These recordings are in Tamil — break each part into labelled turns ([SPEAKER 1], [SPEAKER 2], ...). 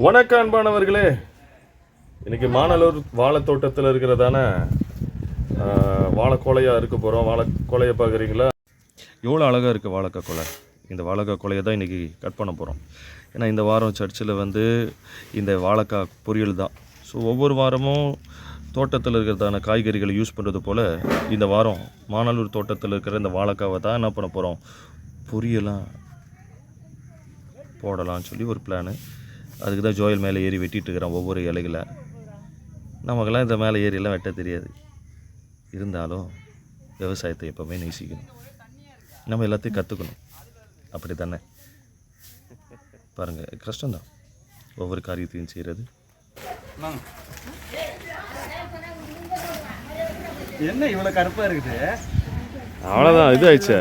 [SPEAKER 1] வணக்கம் அன்பானவர்களே. இன்னைக்கு மாநல்லூர் வாழைத்தோட்டத்தில் இருக்கிறதான வாழைக்கோலையாக இருக்க போகிறோம் வாழைக்கோலையை பார்க்குறீங்களா? எவ்வளோ அழகாக இருக்குது வாழைக்காய் கொலை இந்த வாழைக்காய் கொலையை தான் இன்றைக்கி கட் பண்ண போகிறோம் ஏன்னா இந்த வாரம் சர்ச்சில் வந்து இந்த வாழைக்காய் பொரியல் தான். ஸோ ஒவ்வொரு வாரமும் தோட்டத்தில் இருக்கிறதான காய்கறிகளை யூஸ் பண்ணுறது போல் இந்த வாரம் மாநல்லூர் தோட்டத்தில் இருக்கிற இந்த வாழைக்காவை தான் என்ன பண்ண போகிறோம் பொரியலாம் போடலாம்னு சொல்லி ஒரு பிளானு அதுக்கு தான் ஜோயல் மேலே ஏறி வெட்டிட்டு இருக்கிறான் ஒவ்வொரு இலைகளை. நமக்கெல்லாம் இந்த மேலே ஏறியெல்லாம் வெட்ட தெரியாது. இருந்தாலும் விவசாயத்தை எப்போவுமே நேசிக்கணும். நம்ம எல்லாத்தையும் கற்றுக்கணும் அப்படி தானே? பாருங்கள் கஷ்டம்தான். ஒவ்வொரு காரியத்தையும் செய்கிறது
[SPEAKER 2] என்ன இவ்வளவு கருப்பா இருக்குது?
[SPEAKER 1] அவ்வளோதான் இது ஆயிடுச்சே.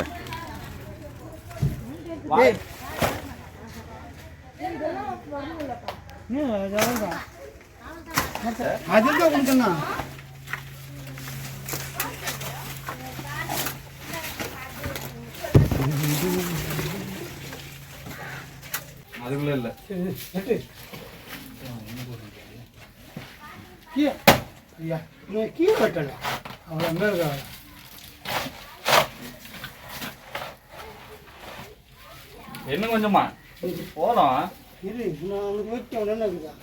[SPEAKER 2] அதுதான் கொடுக்கணும் அதுக்குள்ள இல்ல
[SPEAKER 3] கீழே ஐயா நான் கீழே கட்டலை அவ்வளோ மேலே
[SPEAKER 2] இன்னும் கொஞ்சமா? போதும்
[SPEAKER 3] இரு நான் உனக்கு வச்சு உடனே இருக்குதா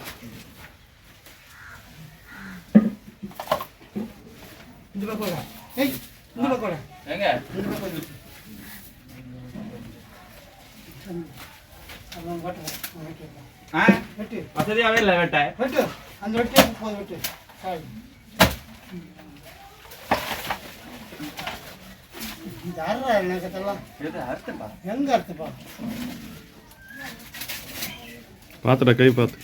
[SPEAKER 3] இந்த பக்கம் ஏய் இந்த பக்கம்
[SPEAKER 2] எங்க?
[SPEAKER 3] இந்த பக்கம்
[SPEAKER 2] வசதியாவே இல்ல வெட்ட.
[SPEAKER 3] வெட்டு. அந்த வெட்டு போதும் வெட்டு. சாரி. இந்த அறா எனக்கு எங்க அர்த்தப்பா
[SPEAKER 1] பார்த்துடா கை பார்த்து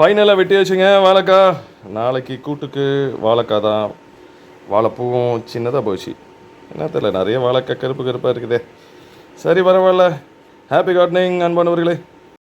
[SPEAKER 1] ஃபைனலாக வெட்டியாச்சுங்க வாழைக்கா. நாளைக்கு கூட்டுக்கு வாழைக்கா தான். வாழைப்பூவும் சின்னதாக போச்சு. என்ன தெரியல நிறைய வாழைக்காய் கருப்பு கருப்பாக இருக்குதே. சரி பரவாயில்ல. ஹாப்பி கார்டனிங் அன்பானவர்களே